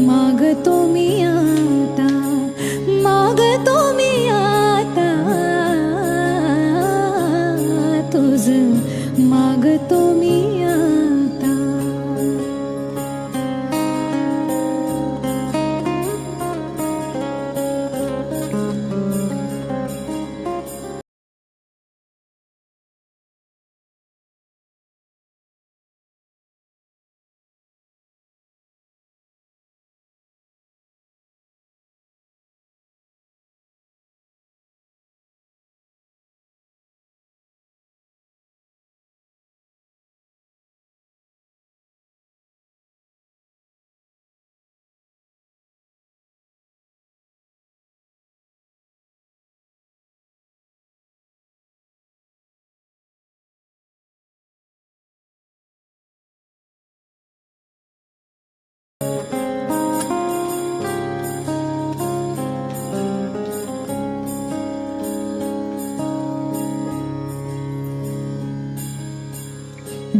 मागतो मी आता मागतो मी आता. तुझ मागतो मी आता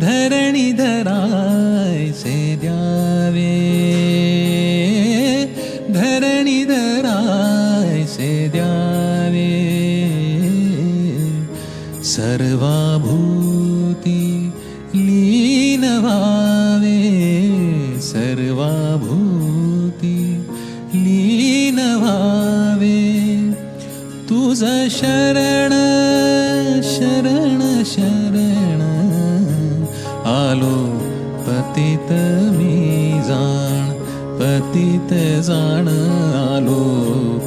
धरणी धरायचे द्यावे। धरणी धरायचे द्यावे। सर्वाभूती लीन व्हावे सर्वाभूती लीन व्हावे तुझ शरण शरण शरण। झालो पतित मी जाण पतित जाण आलो.